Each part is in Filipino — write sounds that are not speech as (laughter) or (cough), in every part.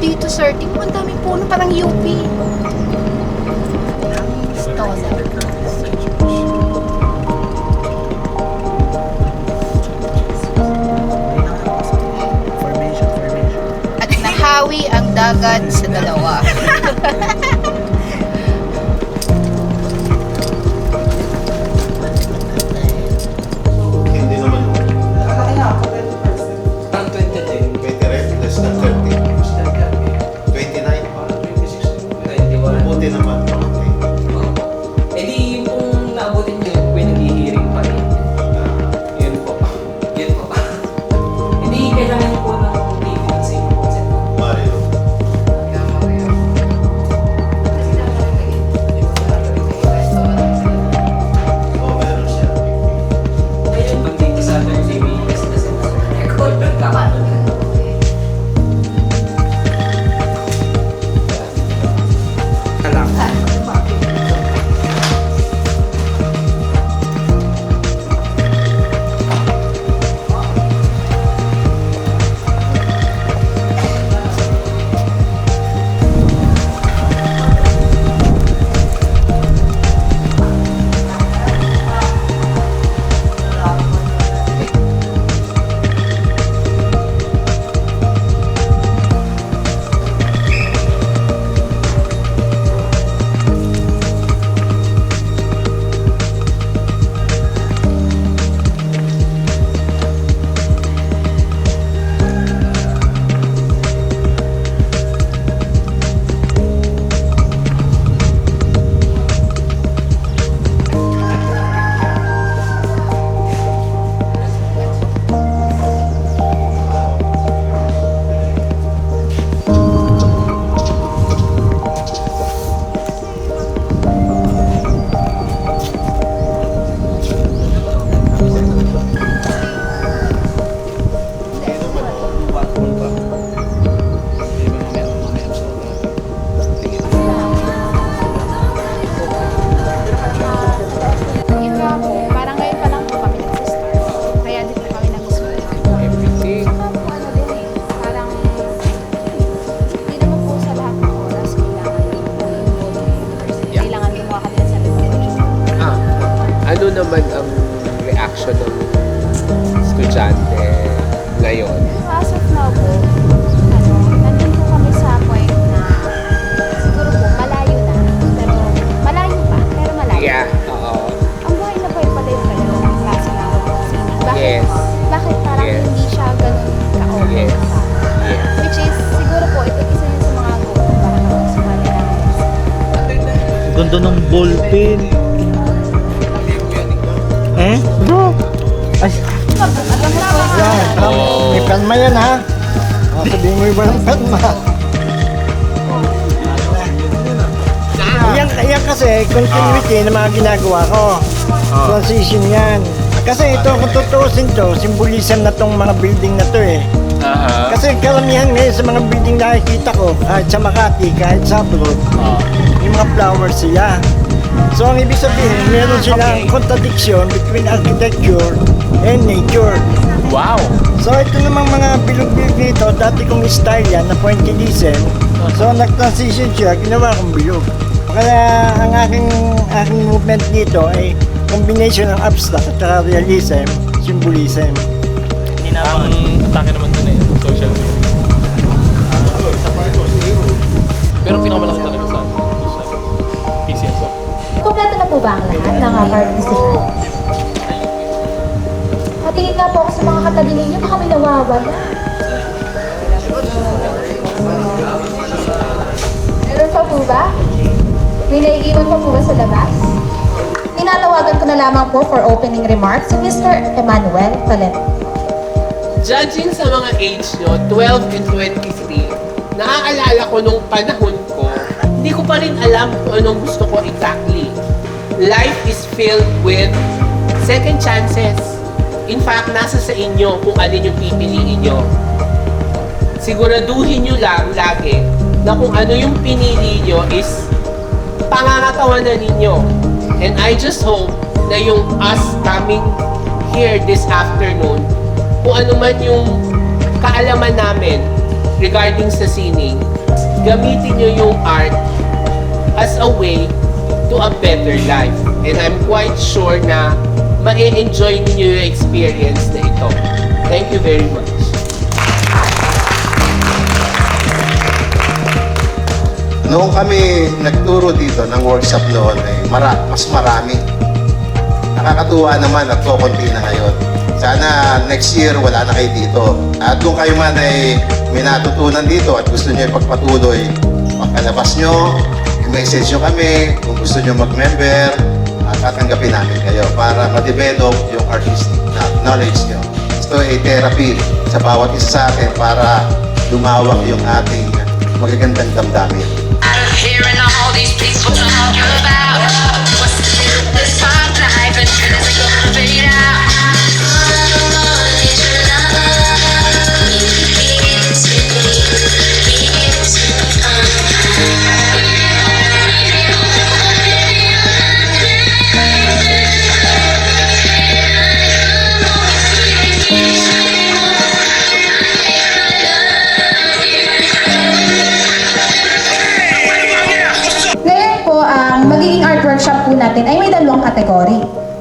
dito, sir. Tingnan mo, ang daming puno, parang UP. Formation. At nahawi ang dagat sa dalawa. Ngayon? So as of now po, ano, nandun po kami sa point na siguro po malayo na, pero malayo pa, pero malayo. Yeah, oo. Ang buhay na buhay pala yung dalawang klase na singing. Bakit, Yes. bakit parang Yes. hindi siya ganun ka-open Yes. sa Yes. Which is, siguro po, ito isa yun sa mga goal para kapag sumali namin. Ganda ng ballpen. Oh. Kalma yan ha. Ah, sabihin mo yung walang kalma. Yan, yan kasi, continuity ng mga ginagawa ko. Transition yan. Kasi ito, kung tutuusin to, symbolism na tong mga building na to eh. Aha. Kasi karamihan ngayon sa mga building na nakikita ko, kahit sa Makati, kahit sa abroad, yung mga flowers sila. So ang ibig sabihin, meron silang contradiction between architecture and nature. Wow! So ito namang mga bilog-bilog nito, dati kong style yan na pointillism. So nag-transition siya, ginawa kong bilog. Kaya ang aking, aking movement dito ay combination ng abstract at realism, symbolism. Ang atake naman dun eh, social media. Pero pinakamalaki talaga sa atin, sa PCS. Kompleto na po ba ang lahat ng uh, card Meron pa po ba? May naiiwan pa po ba sa labas? Tinatawagan ko na lamang po for opening remarks si Mr. Emmanuel Talent. Judging sa mga age nyo, 12 and 23, naaalala ko nung panahon ko, hindi ko pa rin alam kung anong gusto ko exactly. Life is filled with second chances. In fact, nasa sa inyo kung alin yung pipiliin nyo. Siguraduhin nyo lang lagi na kung ano yung pinili nyo is pangangatawanan ninyo. And I just hope na yung us coming here this afternoon, kung ano man yung kaalaman namin regarding sa sining, gamitin nyo yung art as a way to a better life. And I'm quite sure na ma-enjoy ninyo yung experience na ito. Thank you very much. Noong kami nagturo dito ng workshop noon, eh, mara, mas marami. Nakakatuwa naman at kukunti na ngayon. Sana next year wala na kayo dito. At kung kayo man ay may natutunan dito at gusto nyo ipagpatuloy, pagkalabas nyo, i-message nyo kami kung gusto nyo mag-member tatanggapin namin kayo para ma-develop yung artistic na knowledge nyo. Ito ay therapy sa bawat isa sa atin para lumawak yung ating magagandang damdamin. Out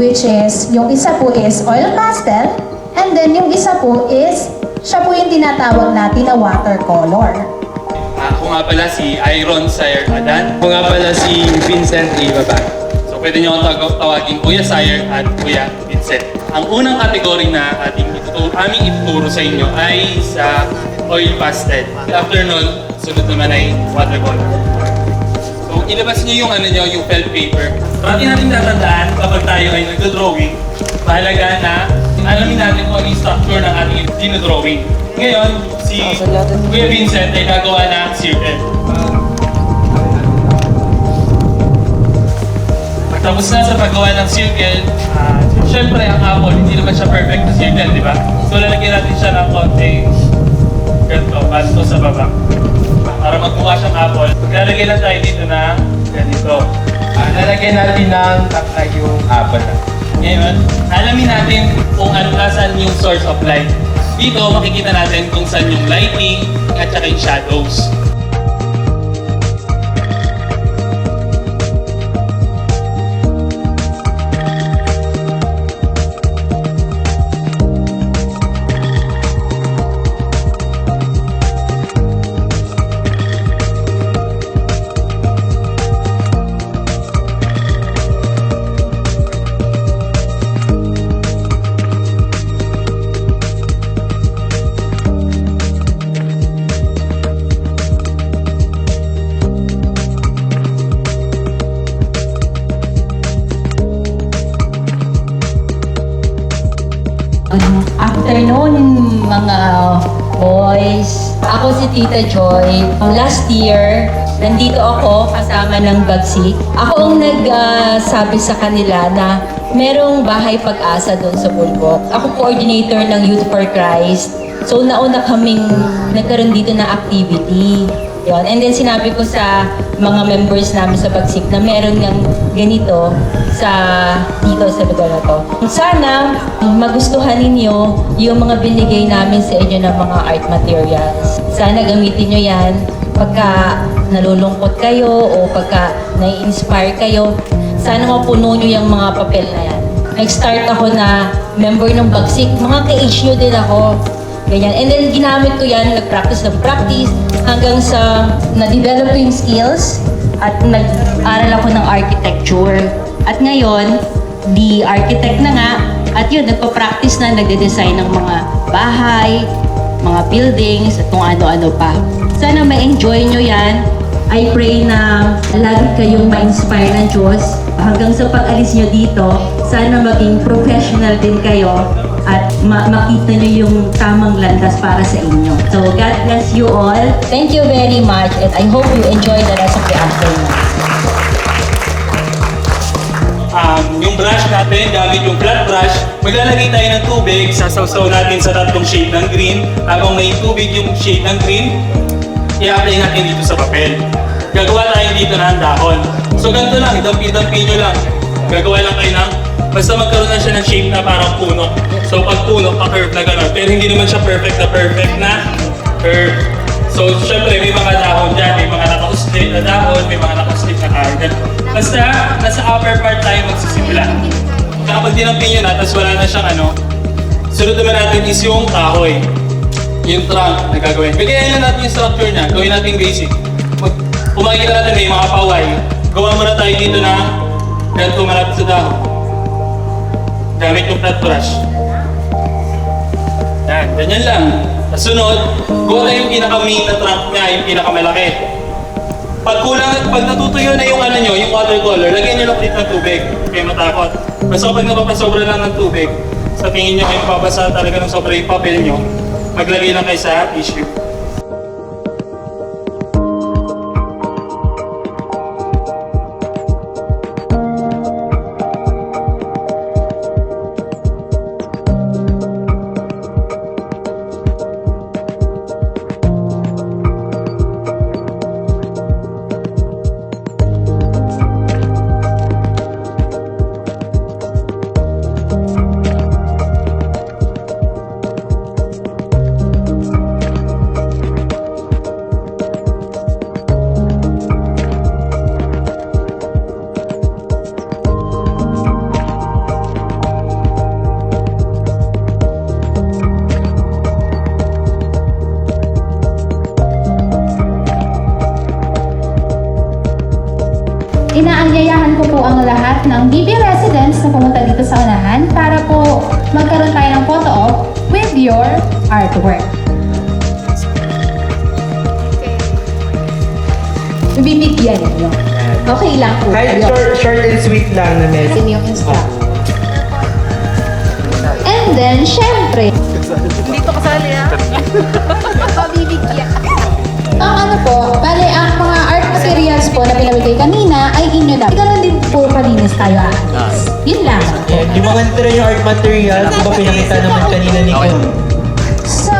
Which is, yung isa po is oil pastel, and then yung isa po is, siya po yung tinatawag natin na watercolor. Ako nga pala si Iron Sire Adan. Ako nga pala si Vincent Ibabag. So pwede niyo akong tawag- tawagin Kuya Sire at Kuya Vincent. Ang unang kategory na ating ituturo, aming ituturo sa inyo ay sa oil pastel. After nun, sunod naman ay watercolor. Ilabas niyo yung ano niyo, yung felt paper. Parati natin tatandaan kapag tayo ay nagdo-drawing, mahalaga na alamin natin kung ano structure ng ating dinodrawing. Ngayon, si Kuya Vincent ay gagawa ng circle. Pagtapos na sa paggawa ng circle, ah, syempre ang apple, hindi naman siya perfect na circle, di ba? So lalagyan natin siya ng konti ganito, basto sa baba. Para magmukha siyang apple, maglalagay lang tayo dito ng ganito. Ah, lalagyan natin ng takla yung apple. Ngayon, alamin natin kung ano saan yung source of light. Dito, makikita natin kung saan yung lighting at saka yung shadows. Good afternoon, mga boys. Ako si Tita Joy. Last year, nandito ako kasama ng Bagsik. Ako ang nagsabi sa kanila na merong bahay pag-asa doon sa Bulbok. Ako coordinator ng Youth for Christ. So nauna kaming nagkaroon dito na activity. Yon. And then sinabi ko sa mga members namin sa Bagsik na meron ng ganito sa dito sa lugar na to. Sana magustuhan ninyo yung mga binigay namin sa inyo ng mga art materials. Sana gamitin nyo yan pagka nalulungkot kayo o pagka nai-inspire kayo. Sana mapuno nyo yung mga papel na yan. Nag-start ako na member ng Bagsik. Mga ka-age din ako. Ganyan. And then ginamit ko yan, nag-practice ng practice hanggang sa na-develop yung skills at nag-aral ako ng architecture. At ngayon, di architect na nga at yun, nagpa-practice na, nagde-design ng mga bahay, mga buildings at kung ano-ano pa. Sana ma-enjoy nyo yan. I pray na lagi kayong ma-inspire ng Diyos. Hanggang sa pag-alis nyo dito, sana maging professional din kayo at ma- makita nyo yung tamang landas para sa inyo. So, God bless you all. Thank you very much and I hope you enjoy the rest of the afternoon. um, yung brush natin, gamit yung flat brush, maglalagay tayo ng tubig, sasawsaw natin sa tatlong shade ng green, habang may tubig yung shade ng green, i-apply natin dito sa papel. Gagawa tayo dito ng dahon. So ganito lang, dampi-dampi nyo lang. Gagawa lang kayo ng, basta magkaroon na siya ng shape na parang puno. So pag puno, pa-curve na gano'n. Pero hindi naman siya perfect na perfect na curve. So, syempre, may mga dahon dyan, may mga naka-uslit na dahon, may mga naka-uslit na. Ganun. Basta, nasa upper part tayo magsisimula. Kapag dinampin nyo na, tapos wala na siyang ano, sunod naman natin is yung kahoy. Yung trunk na gagawin. Bigyan na natin yung structure niya, gawin natin basic. Kung makikita natin may mga paway, gawa muna tayo dito na ganito malapit sa dahon. Gamit yung flat brush. Yan, ganyan lang. Sa sunod, tayo yung pinaka-main na trunk niya, yung pinakamalaki. Pag kulang, pag natutuyo na yung ano nyo, yung watercolor, lagyan nyo lang ulit ng tubig. Kayo matakot. Basta kapag napapasobra lang ng tubig, sa tingin nyo kayo babasa talaga ng sobra yung papel nyo, maglagay lang kayo sa tissue. Inaanyayahan ko po ang lahat ng BB residents na pumunta dito sa unahan para po magkaroon tayo ng photo op with your artwork. Bibigyan niyo. Okay lang po. Kahit short, short and sweet lang na message. Yun yung instruct. And then, syempre, Dito kasali ah. (laughs) Pabibigyan. ang ano po, bale, ang mga materials po na pinamigay kanina ay inyo na. Ganun din po kalinis tayo aalis. Yun lang. Yeah, yung mga nitira yung art material, kung ba pinakita naman kanina ni Con. So,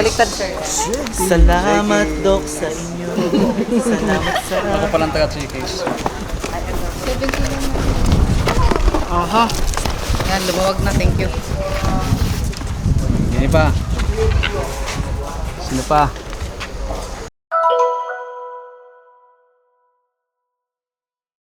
Baliktad sir. Salamat, Doc, sa inyo. Salamat sa... Ako palang taga-3Ks. 70 lang. Aha. Yan, lumawag na. Thank you. Yan pa. Sino pa?